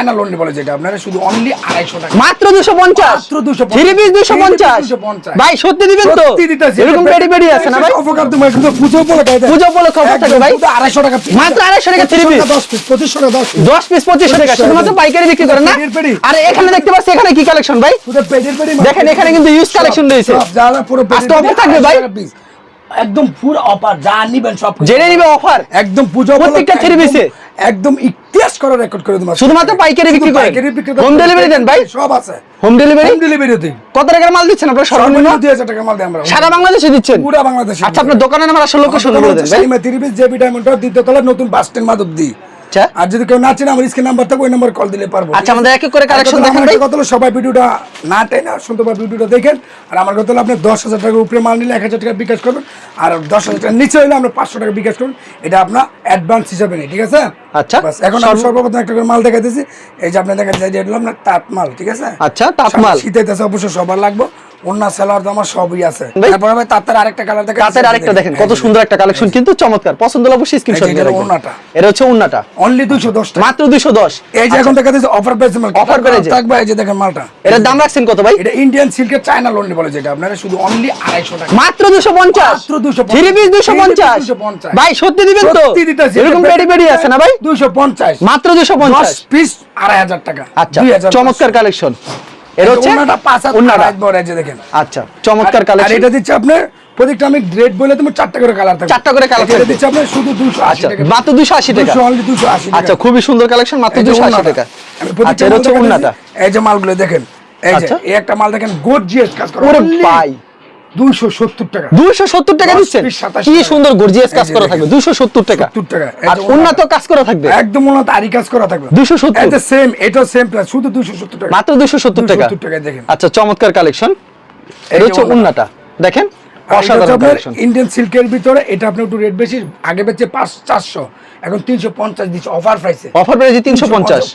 China loan বলে যেটা আপনারা শুধু অনলি আড়াইশো টাকা। মাত্র দুশো পঞ্চাশ। মাত্র 250 থ্রি পিস দুশো পঞ্চাশ। ভাই সত্যি দিবেন তো? এরকম পেডি পেডি আছে না ভাই? অপকার তুমি কিন্তু পুজো উপলক্ষে পুজো উপলক্ষে offer থাকে ভাই। আড়াইশো টাকা মাত্র 250 টাকা three piece। 25 পিস পঁচিশশো টাকা দশ দশ পিস পঁচিশশো টাকা। শুধুমাত্র পাইকারি বিক্রি করেন না? আর এখানে দেখতে পাচ্ছি এখানে কি কালেকশন ভাই? দেখেন, এখানে কিন্তু used collection রয়েছে। আজকে offer থাকবে ভাই? 250 টাকা piece। একদম পুরো অফার যা নিবেন সব জেনে নিবে অফার একদম পুজো প্রত্যেকটা উপলক্ষে three একদম- ইতিহাস করে রেকর্ড করে তোমার শুধুমাত্র পাইকারি বিক্রি করেন? হোম ডেলিভারি দেন ভাই? সব আছে। হোম ডেলিভারি হোম ডেলিভারি দেন কত টাকার মাল দিচ্ছেন আপনারা? সর্বনিম্ন সর্বনিম্ন? দুই হাজার টাকা মাল দেন আমরা। সারা বাংলাদেশে দিচ্ছেন? পুরো বাংলাদেশে আচ্ছা আপনার দোকানের নাম আসল লোকেশন বলে দেন ভাই। তিরিশ জেবি ডায়মন্ড দ্বিতীয় তলা নতুন বাস স্ট্যান্ড মাধব দি আচ্ছা। আর যদি কেউ না চেনে আমার স্ক্রিন নাম্বার ওই নাম্বার কল দিলে পারব। আচ্ছা, আমাদের এক এক করে দেখান ভাই। কত হলো সবাই ভিডিওটা না টাই না শুনতে ভিডিওটা দেখেন। আর আমার কত হলো আপনি দশ হাজার টাকার উপরে মাল নিলে এক হাজার টাকা বিকাশ করবেন আর দশ হাজার টাকার নিচে হলে আমরা পাঁচশো টাকা বিকাশ করবেন এটা আপনার অ্যাডভান্স হিসাবে নেই ঠিক আছে? আচ্ছা। বাস এখন আমি সর্ব- সর্বপ্রথম একটা করে মাল দেখাইতেছি। এই যে আপনি দেখা যায় এটা হলো আপনার তাঁত মাল ঠিক আছে? আচ্ছা, তাঁত মাল। শীতে অবশ্যই সবার লাগবে। অন্য সেলার দাম সবই আছে। তারপরে ভাই তাঁতের আরেকটা কালার দেখা তাদের আরেকটা দেখেন কত সুন্দর একটা কালেকশন কিন্তু চমৎকার পছন্দ হলে অবশ্যই স্ক্রিনশট দিয়ে রাখবেন ওড়নাটা। এটা হচ্ছে উন্নাটা অনলি দুশো দশ টাকা। মাত্র দুইশো দশ। এই যে এখন দেখা যাচ্ছে অফার প্রাইস মাল Offer price থাকবে এই যে দেখেন মালটা। এটার দাম রাখছেন কত ভাই? এটা ইন্ডিয়ান সিল্কের চায়না লোন বলে যেটা আপনারা শুধু অনলি আড়াইশো টাকা। মাত্র 250 থ্রি পিস 250 ভাই সত্যি দিবেন তো? সত্যি দিতেছি। এরকম পেডি পেডি আছে না ভাই? দুশো পঞ্চাশ। মাত্র দুশো পঞ্চাশ। দশ পিস আড়াই হাজার টাকা। আচ্ছা চমৎকার কালেকশন এটা হচ্ছে ওনাটা পাঁচ হাত উন্নাটা। বড় এই দেখেন। আচ্ছা চমৎকার আর- আর এটা দিচ্ছে আপনার প্রত্যেকটা আমি গ্রেড বলে তুমি চারটা করে কালার থাকবে। চারটা করে কালার থাকবে। দিচ্ছে আপনার শুধু আচ্ছা মাত্র দুশো আশি টাকা। দুশো অনলি দুশো আশি আচ্ছা খুবই সুন্দর কালেকশন মাত্র এই যে দুশো আশি ওড়নাটা। টাকা। আমি প্রত্যেকটা আচ্ছা হচ্ছে এই যে মালগুলো দেখেন এই যে আচ্ছা। এই একটা মাল দেখেন গর্জিয়াস কাজ করা। ওরে ভাই। দুইশো সত্তর টাকা। দুইশো সত্তর টাকা দিচ্ছেন? কি সুন্দর গর্জিয়াস কাজ করা থাকবে দুইশো সত্তর টাকা। 70 টাকা। আর উন্নত কাজ করা থাকবে? একদম উন্নত আরি কাজ করা থাকবে। 270 এটা সেম এটা সেম প্রাইস শুধু দুশো সত্তর টাকা। মাত্র দুশো সত্তর টাকা? 270 টাকায় দেখেন। আচ্ছা চমৎকার কালেকশন এই হচ্ছে ওড়নাটা। দেখেন আর এটা হচ্ছে অসাধারণ কালেকশন ইন্ডিয়ান সিল্কের ভিতরে এটা আপনার একটু রেট বেশি আগে বেচে পাঁচ চারশো এখন তিনশো পঞ্চাশ দিচ্ছে অফার প্রাইসে অফার প্রাইস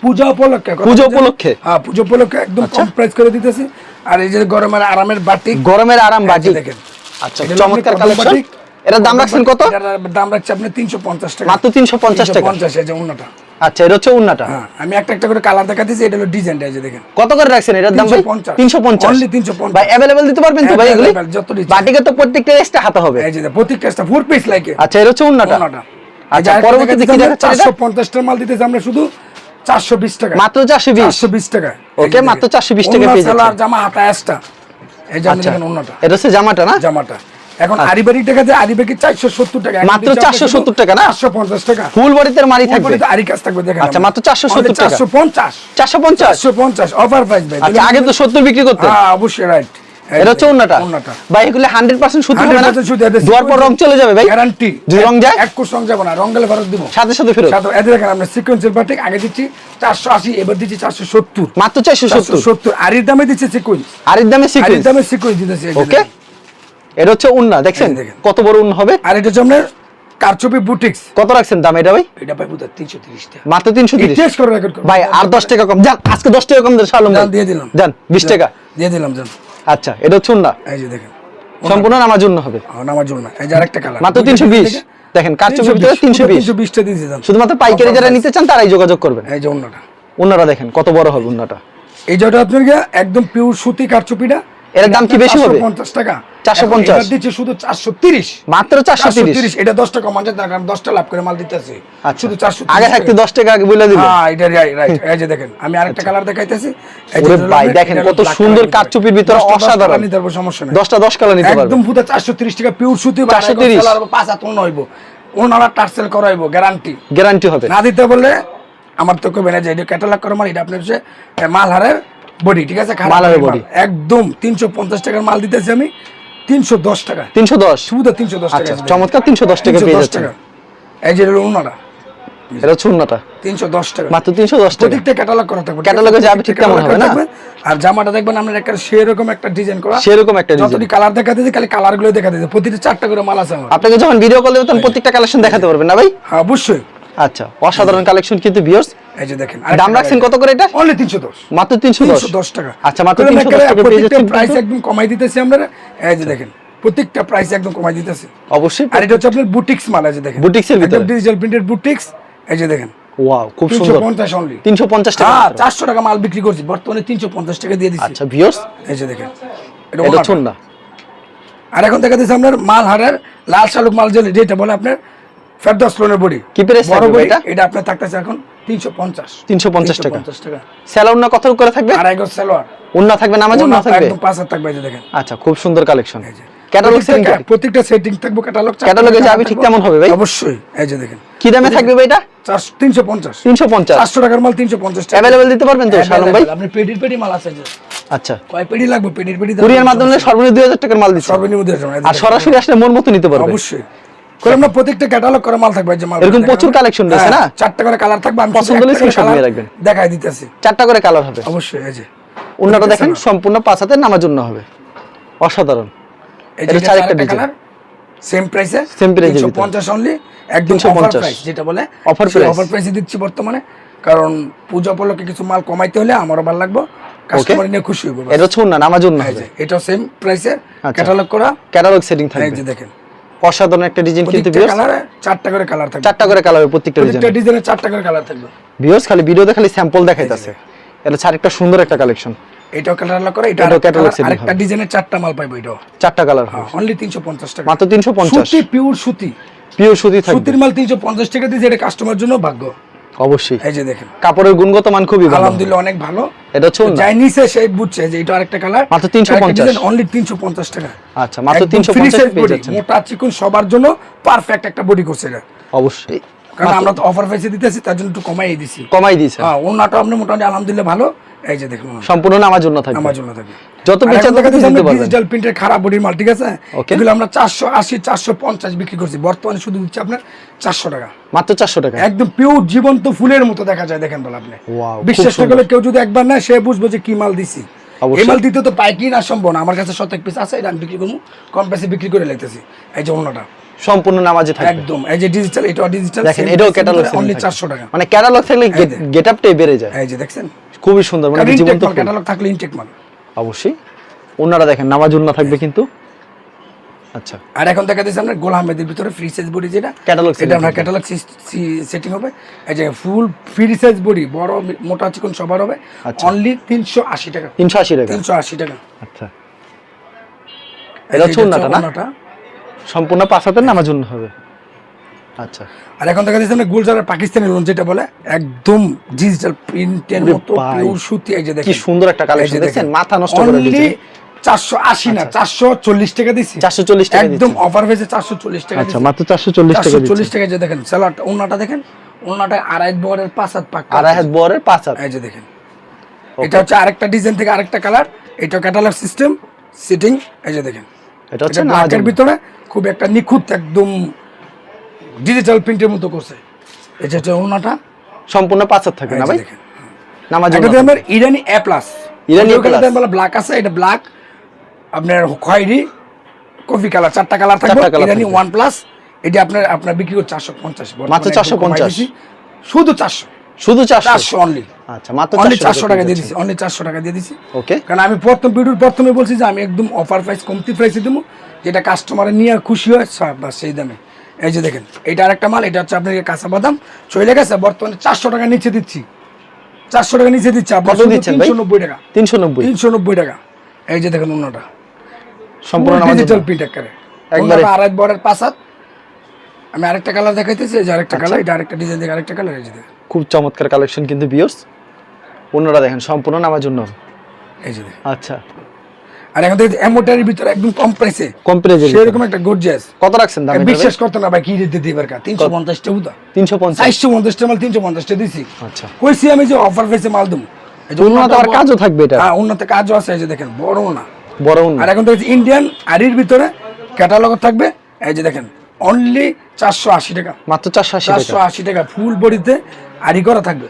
পূজা উপলক্ষে পূজা উপলক্ষে? হ্যাঁ পূজা উপলক্ষে একদম আচ্ছা। কম প্রাইস করে দিতেছি। আর এই যে গরমের আরামের বাটি গরমের আরাম বাটি দেখেন। আচ্ছা চমৎকার কালেকশন এটার দাম রাখছেন কত? এটার দাম রাখছি আপনি তিনশো পঞ্চাশ টাকা। মাত্র 350 টাকা। পঞ্চাশ এই যে অন্যটা আচ্ছা এটা হচ্ছে উন্নাটা? হ্যাঁ আমি একটা একটা করে কালার দেখা দেখাতেছি এটা হলো ডিজাইনটা এই যে দেখেন। কত করে রাখছেন এটার দাম ভাই? 350 তিনশো পঞ্চাশ। Only 350 ভাই অ্যাভেলেবেল দিতে পারবেন তো ভাই এগুলি। বাটিকে তো প্রত্যেকটা এক্সট্রা হাতে হবে। এই যে দেখেন, প্রত্যেক কাজটা ফোর পিস লাইকে আচ্ছা এটা হচ্ছে উন্নাটা। ওনাটা আচ্ছা পরবর্তীতে কি দেখাচ্ছেন এটা? চারশো পঞ্চাশটার মাল দিতেছি আমরা শুধু। চারশো বিশ টাকা মাত্র চারশো বিশ? চারশো বিশ টাকা Okay, মাত্র 420 টাকা পেয়ে যাচ্ছেন। জামা হাতা এসটা এই যে আচ্ছা। দেখেন অন্যটা এটা হচ্ছে জামাটা না? জামাটা। এখন আচ্ছা। আরিবারি টাকা আরিবারি টাকা। এখন মাত্র 470 টাকা না? টাকা। ফুল বডিতে মারি থাকবে? তারপরে তো আরি কাজ থাকবে দেখেন আচ্ছা, মাত্র 470 টাকা। চারশো পঞ্চাশ। চারশো পঞ্চাশ? চারশো পঞ্চাশ অফার প্রাইস ভাই। আচ্ছা আগে তো সত্তর বিক্রি করতেন। হ্যাঁ অবশ্যই রাইট এটা হচ্ছে উন্নাটা ভাই এগুলি হান্ড্রেড পার্সেন্ট সুতি হবে না? 100% সুতি, এটা ধোয়ার পর রং চলে যাবে ভাই। গ্যারান্টি যদি রং যায়? এক কোর্স রং যাবে না রং গেলে ফেরত দিব। সাথে সাথে ফেরত। সাথে এতে দেখেন আমরা সিকোয়েন্সের বাটিক আগে দিচ্ছি চারশো আশি এবার দিচ্ছি চারশো সত্তর। মাত্র চারশো সত্তর। সত্তর। আরির দামে দিচ্ছে সিকোয়েন্স আর এর দামে আরির সিকুয়েন্স দামে সিকোয়েন্স দিতেছে ওকে এটা হচ্ছে উন্না দেখছেন? দেখেন। কত বড় উন্না হবে? আর এটা হচ্ছে কারচুপি বুটিক্স। কত রাখছেন দাম এটা ভাই? এটা বুঝা তিনশো তিরিশ টাকা। মাত্র তিনশো তিরিশ। টেস্ট করে রেকর্ড ভাই আর দশ টাকা কম। যান আজকে দশ টাকা কম দেন শালম দিয়ে দিলাম। যান বিশ টাকা। দিয়ে দিলাম জান আচ্ছা এটা হচ্ছে উন্না এই যে দেখেন সম্পূর্ণ নামার জন্য হবে। আমার নামার জন্য এই যে আরেকটা কালার মাত্র তিনশো বিশ। দেখেন কার চুপি ভিতরে তিনশো বিশ। তিনশো বিশটা দিয়েছে শুধুমাত্র পাইকারি যারা নিতে চান তারাই যোগাযোগ করবেন। এই যে অন্যটা উন্নাটা দেখেন কত বড় হবে উন্নাটা এই যেটা আপনার একদম পিওর সুতি কারচুপিটা এটার দাম কি বেশি হবে? পঞ্চাশ টাকা। 450 এখন এবার দিচ্ছে শুধু চারশো তিরিশ। মাত্র চারশো তিরিশ। এটা দশটা কম আছে তার কারণ দশটা লাভ করে মাল দিতেছে আচ্ছা। শুধু চারশো আগে থাকতে দশ টাকা আগে বলে দিবেন হ্যাঁ এটা রাইট এই যে দেখেন আমি আরেকটা কালার দেখাইতেছি। এই যে ওরে ভাই, দেখেন কত সুন্দর কারচুপির ভিতরে অসাধারণ। নিতে পারব সমস্যা নেই। দশটা দশ কালার নিতে পারবেন একদম পুরো চারশো তিরিশ টাকা পিওর সুতি 430 পাঁচ হাত অন্য হইব। ওনারা টার্সেল করাইবো গ্যারান্টি গ্যারান্টি হবে। না দিতে বললে আমার তো কবে না যে এটা ক্যাটালগ করে মাল এটা আপনার এ, মালহারের বডি ঠিক আছে? খারাপ মালহারের মাল। body। একদম তিনশো পঞ্চাশ টাকার মাল দিতেছি আমি। তিনশো দশ টাকা। তিনশো দশ? শুধু তিনশো দশ টাকা আচ্ছা চমৎকার তিনশো দশ টাকা পেয়ে যাচ্ছেন। এই যে এটা হচ্ছে উন্নাটা তিনশো দশ টাকা। মাত্র তিনশো দশ টাকা। প্রত্যেকটা ক্যাটালগ করা থাকবে এ যাবে ঠিক তেমন হবে না? আর জামাটা দেখবেন আপনার একটা সেরকম একটা ডিজাইন করা। সেরকম একটা ডিজাইন যতটি কালার দেখা দিয়েছে খালি কালারগুলো দেখা দিয়েছে। প্রতিটা চারটা করে মাল আছে আমার। আপনাকে যখন ভিডিও কল দেবেন তখন প্রত্যেকটা কালেকশন দেখাতে পারবেন না ভাই? হ্যাঁ অবশ্যই। আচ্ছা অসাধারণ কালেকশন কিন্তু বিয়ার্স এই যে দেখেন দাম রাখছেন কত করে এটা? অনলি তিনশো দশ। মাত্র তিনশো দশ তিনশো দশ? টাকা। আচ্ছা মাত্র তাহলে তিনশো দশ একেবারে টাকা পেয়ে যাচ্ছেন প্রাইস একদম কমাই দিতেছি আমরা। এই যে দেখেন প্রত্যেকটা প্রাইস একদম কমাই দিতেছি। অবশ্যই। আর এটা হচ্ছে আপনার বুটিক্স মাল আছে দেখেন। Butics ভিতরে। ডিজিটাল প্রিন্টেড বুটিক্স এই যে দেখেন। ওয়াও খুব সুন্দর। পঞ্চাশ অনলি তিনশো পঞ্চাশ টাকা হ্যাঁ মাত্র। চারশো টাকা মাল বিক্রি করছি। বর্তমানে তিনশো পঞ্চাশ টাকা দিয়ে দিচ্ছি আচ্ছা ভিউয়ার্স এই যে দেখেন। এটা। আর এখন দেখা দিচ্ছে আপনার মাল হারের লাল শালুক মাল যেটা বলে আপনার ফেরদৌস লোনের বডি। কি বড় থাকবে বডি এটা? এটা আপনার থাকতেছে এখন তিনশো পঞ্চাশ। 350 টাকা। টাকা। স্যালাউন না কত করে থাকবে? আড়াই গজ সালোয়ার উন্না। থাকবে নামাজ উন্না থাকবে একদম পাঁচ থাকবে এই দেখেন। আচ্ছা খুব সুন্দর কালেকশন ক্যাটালগ প্রত্যেকটা- প্রত্যেকটা সেটিং থাকবে ক্যাটালগ Catalog যাবে ঠিক তেমন হবে ভাই? অবশ্যই এই যে দেখেন। কি দামে থাকবে ভাই এটা? টাকার মাল টাকা। দিতে পারবেন তো? শালম ভাই? আপনি পেডির পেডি মাল আছে যে। আচ্ছা। কয় পেডি লাগবে? পেডির পেডি কুরিয়ার মাধ্যমে সর্বনিম্ন দুই হাজার টাকার মাল দিচ্ছে। সর্বনিম্ন আর সরাসরি আসলে মন মতো নিতে পারবে। অবশ্যই। করে আমরা প্রত্যেকটা ক্যাটালগ করে মাল থাকবে এই যে মাল এরকম প্রচুর collection রয়েছে হ্যাঁ, না? চারটা করে কালার থাকবে আমি পছন্দ হলে নিয়ে রাখবেন। দেখাই দিতেছি। চারটা করে কালার হবে। অবশ্যই এই যে। উন্নাটা দেখেন সম্পূর্ণ পাঁচ নামার জন্য হবে। অসাধারণ। এই যে। কালার সেম প্রাইসে Same price এর ভিতরে। 50 অনলি একদম 350 অফার প্রাইস যেটা বলে Offer price। অফার প্রাইসে দিচ্ছি বর্তমানে। কারণ পূজা উপলক্ষে কিছু মাল কমাইতে হলে আমারও ভালো লাগবে কাস্টমার নিয়ে খুশি হবে এটা হচ্ছে উন্না নামার জন্য হবে। সেম প্রাইসে। ক্যাটালগ করা। ক্যাটালগ সেটিং এই যে দেখেন। অসাধারণ একটা ডিজাইন কিন্তু প্রত্যেকটা ভিউয়ার্স কালারে চারটা করে কালার থাকবে। চারটা করে কালার প্রত্যেকটা ডিজাইন প্রত্যেকটা ডিজাইনে চারটা করে কালার থাকবে। ভিউয়ার্স খালি ভিডিওতে খালি স্যাম্পল দেখাইতাছে। এটা হচ্ছে আরেকটা সুন্দর একটা কালেকশন এটাও ক্যাটালগ করে এটা এটাও আরেকটা ডিজাইনের চারটা মাল পাইবো এটাও। চারটা কালার অনলি 350 টাকা। মাত্র তিনশো পঞ্চাশ। সুতি পিওর সুতি। পিওর সুতি থাকবে। সুতির মাল 350 টাকা দিয়েছে এটা কাস্টমার জন্য ভাগ্য। অবশ্যই। এই যে দেখেন। কাপড়ের গুণগত মান খুবই ভালো। আলহামদুলিল্লাহ অনেক ভালো। এটা হচ্ছে। যাই নিছে সেই বুঝছে যে এটা আরেকটা কালার মাত্র 350 অনলি 350 টাকা। আচ্ছা মাত্র একদম তিনশো free পঞ্চাশ size পেয়ে যাচ্ছেন। মোটা চিকন সবার জন্য পারফেক্ট একটা বডি করছে এটা। অবশ্যই। কারণ আমরা তো অফার প্রাইসে দিতেছি তার জন্য একটু কমাই দিছি। কমাই দিয়েছে হ্যাঁ ওনাটা আপনি মোটামুটি আলহামদুলিল্লাহ ভালো এই যে দেখুন। সম্পূর্ণ আমার জন্য থাকবে। আমার জন্য থাকবে। যত বেচা তত দিতে পারবেন। ডিজিটাল প্রিন্টের খারাপ বডির মাল ঠিক আছে? এগুলো আমরা চারশো আশি চারশো পঞ্চাশ বিক্রি করছি। বর্তমানে শুধু আপনার চারশো টাকা। মাত্র চারশো টাকা? একদম পিওর জীবন্ত ফুলের মতো দেখা যায় দেখেন বলে আপনি। বিশ্বাস করলে কেউ যদি একবার নেয় সে বুঝবে যে কি মাল দিছি। এই মাল দিতে তো পাইকি না সম্ভব না। আমার কাছে শতক পিস আছে এটা আমি বিক্রি করব। কম পেসে বিক্রি করে লাইতেছি। এই যে অন্যটা। সম্পূর্ণ নামাজে থাকবে। একদম। এই যে ডিজিটাল এটাও ডিজিটাল দেখেন এটাও ক্যাটালগ অনলি চারশো টাকা। মানে ক্যাটালগ থাকলে এই যে। গেট বেড়ে যায়। এই যে দেখছেন? খুবই সুন্দর মানে জীবন্ত ক্যাটালগ থাকলে ইনটেক মাল। অবশ্যই। ওনারা দেখেন নামাজ উন্না থাকবে কিন্তু। আচ্ছা। আর এখন দেখা যাচ্ছে আপনার গোল আহমেদের ভিতরে ফ্রি সাইজ বডি যেটা এটা setting আপনার। ক্যাটালগ সেটিং হবে। এই যে ফুল ফ্রি সাইজ বডি বড় মোটা চিকন সবার হবে। আচ্ছা। অনলি তিনশো আশি টাকা। তিনশো আশি টাকা। তিনশো আশি টাকা। আচ্ছা। এটা হচ্ছে ওন্নাটা না? সম্পূর্ণ পাঁচ হাতের নামাজ হবে। আচ্ছা। আর এখন দেখা যাচ্ছে গুলজারের পাকিস্তানি লোন যেটা বলে একদম ডিজিটাল প্রিন্টের মতো পিওর সুতি এই যে কি সুন্দর একটা কালেকশন দেখছেন? মাথা নষ্ট করে দিয়েছে। চারশো আশি না চারশো চল্লিশ টাকা দিচ্ছি 440 টাকা একদম অফার হয়েছে চারশো চল্লিশ টাকা আচ্ছা মাত্র চারশো চল্লিশ টাকা চারশো দিচ্ছে চল্লিশ টাকা যে দেখেন স্যালাড ওনাটা দেখেন ওনাটা আড়াই বরের পাঁচ হাত পাক আড়াই হাত বরের পাঁচ হাত। এই যে দেখেন। এটা হচ্ছে আরেকটা ডিজাইন থেকে আরেকটা কালার। এটা ক্যাটালগ সিস্টেম সিটিং এই যে দেখেন। এটা হচ্ছে উন্না। ভিতরে খুব একটা নিখুঁত একদম ডিজিটাল প্রিন্টের মতো করছে। এই যে ওনাটা সম্পূর্ণ পাঁচ হাত থাকবে এই না ভাই? নামাজ এটা আমার Irani A plus Irani A plus। Black আছে এটা ব্ল্যাক আপনার খয়েরি কফি কালার চারটা কালার থাকবে। ইরানি। ওয়ান প্লাস এটা আপনার আপনার বিক্রি করছে চারশো পঞ্চাশ। মাত্র 450 শুধু চারশো। শুধু চারশো? চারশো অনলি আচ্ছা মাত্র অনলি চারশো চারশো টাকা দিয়ে দিছি অনলি চারশো টাকা দিয়ে দিছি। ওকে কারণ আমি প্রথম ভিডিওর প্রথমে বলছি যে আমি একদম অফার প্রাইস কমতি প্রাইসে দেবো। যেটা কাস্টমার নিয়ে খুশি হয় সেই দামে। এই যে দেখেন এটা আরেকটা মাল এটা হচ্ছে আপনার কাঁচা বাদাম। চলে গেছে বর্তমানে চারশো টাকা নিচে দিচ্ছি। চারশো টাকা নিচে দিচ্ছি কত দিচ্ছেন তিনশো নব্বই টাকা। তিনশো নব্বই। তিনশো নব্বই টাকা। এই যে দেখেন অন্যটা। সম্পূর্ণ ডিজিটাল। প্রিন্ট আকারে। একবারে। আড়াই বরের পাঁচ হাত আমি আরেকটা কালার দেখাইতেছি যে আরেকটা কালার এটা আরেকটা ডিজাইন দেখে আরেকটা কালার এই যে দেখেন। খুব চমৎকার কালেকশন কিন্তু বিয়র্স অন্যরা দেখেন সম্পূর্ণ নামাজ জন্য এই যে আচ্ছা। আর এখন এমোটারির ভিতরে একদম কম প্রাইসে কম প্রাইজের সেরকম একটা গর্জিয়াস কত রাখছেন দাম বিশ্বাস করতো না ভাই কি দিতে দিবার কা? তিনশো পঞ্চাশটা উদা তিনশো পঞ্চাশ। চারশো পঞ্চাশটা মাল তিনশো পঞ্চাশটা দিছি। আচ্ছা। কইছি আমি যে অফার পেয়েছে মাল দেবো। উন্নত আবার কাজও থাকবে এটা? হ্যাঁ উন্নত কাজও আছে এই যে দেখেন বড় না। বড় উন্না আর এখন ইন্ডিয়ান আরির ভিতরে ক্যাটালগ থাকবে। এই যে দেখেন অনলি চারশো আশি টাকা। মাত্র চারশো আশি চারশো টাকা আশি টাকা ফুল বডিতে আরি করা থাকবে।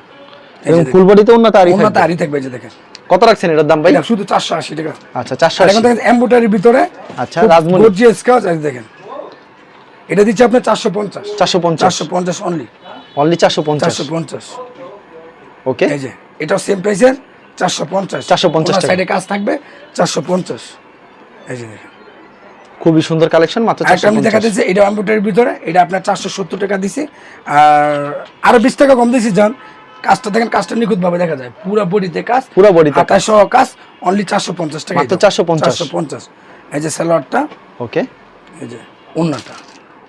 এবং ফুল বডিতে উন্নত আরই উন্নত আরি থাকবে এই যে দেখেন। কত রাখছেন এটার দাম ভাই? শুধু চারশো আশি টাকা। আচ্ছা চারশো আশি। এখন দেখেন এম্বোটারির ভিতরে আচ্ছা, রাজমণি। গর্জিয়াস কাজ এই দেখেন। এটা দিচ্ছে আপনার চারশো পঞ্চাশ। চারশো পঞ্চাশ। চারশো পঞ্চাশ অনলি অনলি চারশো পঞ্চাশ। চারশো পঞ্চাশ। ওকে এই যে এটাও সেম প্রাইসের চারশো পঞ্চাশ। 450 টাকা। সাইডে কাজ থাকবে চারশো পঞ্চাশ। এই যে দেখেন। খুবই সুন্দর কালেকশন মাত্র আরেকটা আমি 450 দেখাতেছি এটা কম্পিউটারের ভিতরে এটা আপনার চারশো সত্তর টাকা দিছি। আর আরও বিশ টাকা কম দিছি যান কাজটা দেখেন কাজটা নিখুঁত ভাবে দেখা যায়। পুরো বডিতে কাজ পুরো বডিতে আঠাশ সহ কাজ অনলি চারশো পঞ্চাশ টাকা মাত্র 450 চারশো পঞ্চাশ। এই যে স্যালোয়ারটা ওকে। এই যে উন্নাটা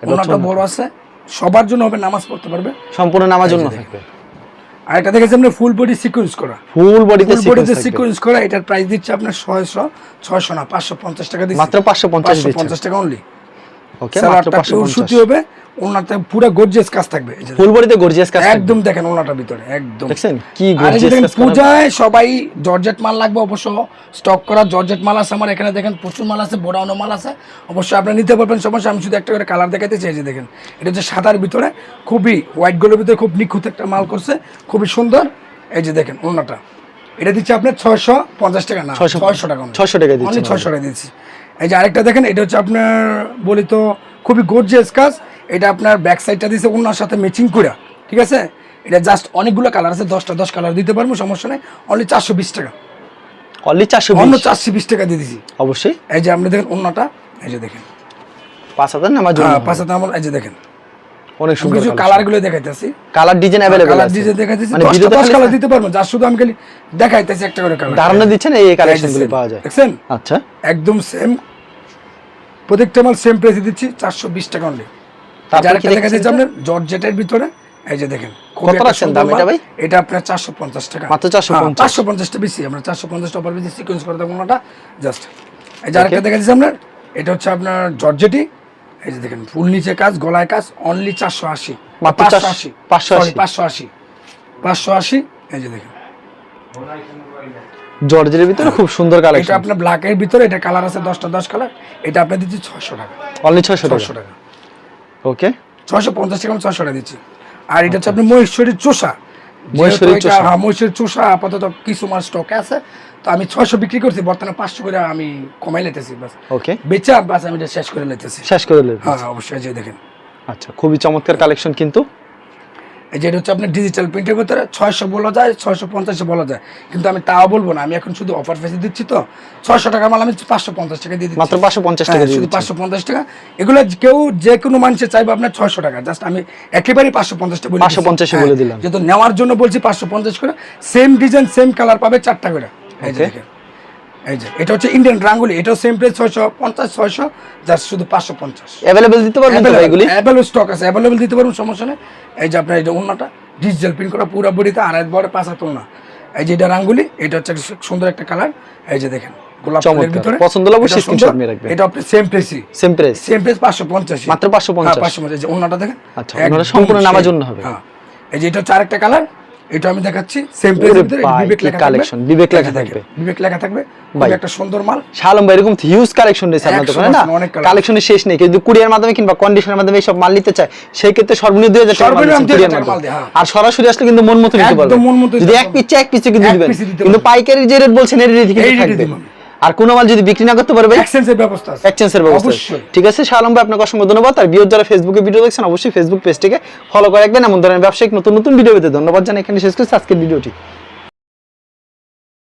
হচ্ছে বড় আছে। সবার জন্য হবে নামাজ পড়তে পারবে। সম্পূর্ণ নামার জন্য থাকবে। আর এটা দেখেছি আপনি ফুল বডি সিকোয়েন্স করা। ফুল বডিতে বডিতে সিকোয়েন্স করা এটার প্রাইস দিচ্ছে আপনার ছয়শো ছয়শো না পাঁচশো পঞ্চাশ টাকা দিচ্ছে। মাত্র 550 দিচ্ছেন। পঞ্চাশ টাকা অনলি ওকে মাত্র স্যালাডটা পিওর সুতি হবে। ওনাতে পুরো গর্জিয়াস কাজ থাকবে। ফুল বডিতে গর্জিয়াস কাজ একদম দেখেন ওনাটার ভিতরে একদম। দেখছেন? কি গর্জিয়াস কাজ পূজায় সবাই জর্জেট মাল লাগবে অবশ্য স্টক করা জর্জেট মাল আছে আমার এখানে দেখেন প্রচুর মাল আছে বোরাউনো মাল আছে। অবশ্যই আপনি নিতে পারবেন সমস্যা আমি শুধু একটা করে কালার দেখাতে চাই যে দেখেন। এটা হচ্ছে সাদার ভিতরে খুবই হোয়াইট গোলের ভিতরে খুব নিখুঁত একটা মাল করছে খুবই সুন্দর। এই যে দেখেন ওনাটা। এটা দিচ্ছে আপনার ছয়শো পঞ্চাশ টাকা না 600 ছয়শো টাকা 600 টাকা দিচ্ছেন ছয়শো টাকা দিচ্ছি। এই যে আরেকটা দেখেন এটা হচ্ছে আপনার বলি তো খুবই গর্জিয়াস কাজ। এটা আপনার ব্যাক সাইডটা দিচ্ছে ওনার সাথে ম্যাচিং করে ঠিক আছে এটা জাস্ট অনেকগুলো কালার আছে দশটা দশ কালার দিতে পারবো সমস্যা নেই অনলি চারশো বিশ টাকা অনলি 420 অন্য চারশো বিশ টাকা দিয়ে দিছি অবশ্যই এই যে আপনি দেখেন অন্যটা এই যে দেখেন 5000 নামার জন্য হ্যাঁ, পাঁচ হাতে আমার এই যে দেখেন অনেক আমি সুন্দর কিছু কালার গুলো দেখাইতেছি কালার ডিজাইন अवेलेबल কালার আছে ডিজে দেখাইতেছি মানে দশটা ভিডিওতে দশ খালি কালার দিতে পারবো যার শুধু আমি খালি দেখাইতেছি একটা করে কালার ধারণা দিচ্ছেন এই কালেকশন গুলো পাওয়া যায় দেখছেন আচ্ছা একদম সেম প্রত্যেকটা মাল সেম প্রাইসে দিচ্ছি চারশো বিশ টাকা অনলি তারপর কি আপনার জর্জেটের ভিতরে এই যে দেখেন কত রাখছেন দাম এটা ভাই? এটা আপনার চারশো পঞ্চাশ টাকা। মাত্র 450 চারশো পঞ্চাশটা বেশি আমরা চারশো পঞ্চাশটা অপার বেশি সিকোয়েন্স করে দেবো ওনাটা জাস্ট এই যে আরেকটা দেখা আপনার এটা হচ্ছে আপনার জর্জেটি এই যে দেখেন ফুল নিচে কাজ গলায় কাজ অনলি চারশো আশি। মাত্র পাঁচশো 400 580 পাঁচশো আশি। পাঁচশো আশি। এই যে দেখেন। জর্জের ভিতরে খুব সুন্দর এটা কালেকশন আপনার ব্ল্যাকের ভিতরে এটা কালার আছে দশটা দশ কালার এটা আপনার দিচ্ছি ছশো টাকা। অনলি 600 টাকা। ওকে ছশো পঞ্চাশ টাকা ছশো টাকা দিচ্ছি। আর এটা হচ্ছে আপনি মহেশ্বরীর চোষা। হ্যাঁ মহেশ্বরীর চোষা আপাতত কিছু মাস স্টকে আছে। তো আমি ছয়শো বিক্রি করছি বর্তমানে পাঁচশো করে আমি কমাই লেতেছি বাস ওকে বেচা বাস আমি এটা শেষ করে লেতেছি শেষ করে হ্যাঁ, অবশ্যই যে দেখেন। আচ্ছা খুবই চমৎকার কালেকশন কিন্তু। এই যে হচ্ছে আপনার ডিজিটাল প্রিন্টের ভিতরে ছয়শো বলা যায় ছয়শো পঞ্চাশে বলা যায়। কিন্তু আমি তাও বলব না আমি এখন শুধু অফার ফেসে দিচ্ছি তো। ছয়শো টাকা মাল আমি পাঁচশো পঞ্চাশ টাকা দিয়ে দিচ্ছি। মাত্র 550 টাকা হ্যাঁ, শুধু পাঁচশো পঞ্চাশ টাকা। এগুলো কেউ যে কোনো মানুষের চাইবে আপনার ছয়শো টাকা। জাস্ট আমি একেবারেই পাঁচশো পঞ্চাশটা বলে 550 এ বলে দিলাম। যেহেতু নেওয়ার জন্য বলছি পাঁচশো পঞ্চাশ করে সেম ডিজাইন সেম কালার পাবে চারটা করে। এই এই যে এটা হচ্ছে ইন্ডিয়ান রাঙ্গুলি এটাও সেম প্রাইস ছয়শো পঞ্চাশ ছয়শো জাস্ট শুধু পাঁচশো পঞ্চাশ अवेलेबल দিতে পারবেন তো এগুলি অ্যাভেলেবল স্টক আছে অ্যাভেলেবল দিতে পারবেন সমস্যা নেই এই যে আপনার এটা অন্যটা ডিজিটাল প্রিন্ট করা পুরো বডিতে আড়াই বড় পাঁচ হাত না এই যে এটা রাঙ্গুলি এটা হচ্ছে একটা সুন্দর একটা কালার এই যে দেখেন গোলাপ ফুলের চমৎকার। ভিতরে পছন্দ হলে অবশ্যই এটা সুন্দর। screenshot নিয়ে রাখবেন। এটা আপনি same প্রাইসই same price same price পাঁচশো পঞ্চাশ মাত্র 550 পাঁচশো পঞ্চাশ অন্যটা দেখেন আচ্ছা, ওনাটা একদম সম্পূর্ণ নামার same। জন্য হবে। হ্যাঁ এই যে এটা হচ্ছে আরেকটা কালার এটা আমি দেখাচ্ছি সেম ওরে প্রাইসের ভিতরে বিবেক লেখা কালেকশন বিবেক লেখা থাকবে। বিবেক লেখা থাকবে ভাই। একটা সুন্দর মাল শালম ভাই এরকম হিউজ কালেকশন রয়েছে আপনার দোকানে না। কালেকশনের শেষ নেই কিন্তু কুরিয়ার মাধ্যমে কিংবা কন্ডিশনের মাধ্যমে সব মাল নিতে চায় সেই ক্ষেত্রে সর্বনিম্ন দুই হাজার টাকা মাল সর্বনিম্ন দিচ্ছেন 2000 কুরিয়ার মাধ্যমে। হ্যাঁ। আর সরাসরি আসলে কিন্তু মন মতো নিতে যদি এক। পিস এক পিস কিন্তু দিবেন কিন্তু পাইকারি যে রেট বলছেন এর রেট কিন্তু থাকবে। আর কোনো মাল যদি বিক্রি না করতে পারবে এক্সচেঞ্জের ব্যবস্থা আছে। এক্সচেঞ্জের ব্যবস্থা। ঠিক আছে শালম ভাই আপনাকে অসংখ্য ধন্যবাদ। আর বিয়োর যারা ফেসবুকে ভিডিও দেখছেন অবশ্যই ফেসবুক পেজটিকে ফলো করে রাখবেন। এমন ধরনের ব্যবসায়িক নতুন নতুন ভিডিও পেতে ধন্যবাদ জানাই। এখানে শেষ করছি। আজকের ভিডিওটি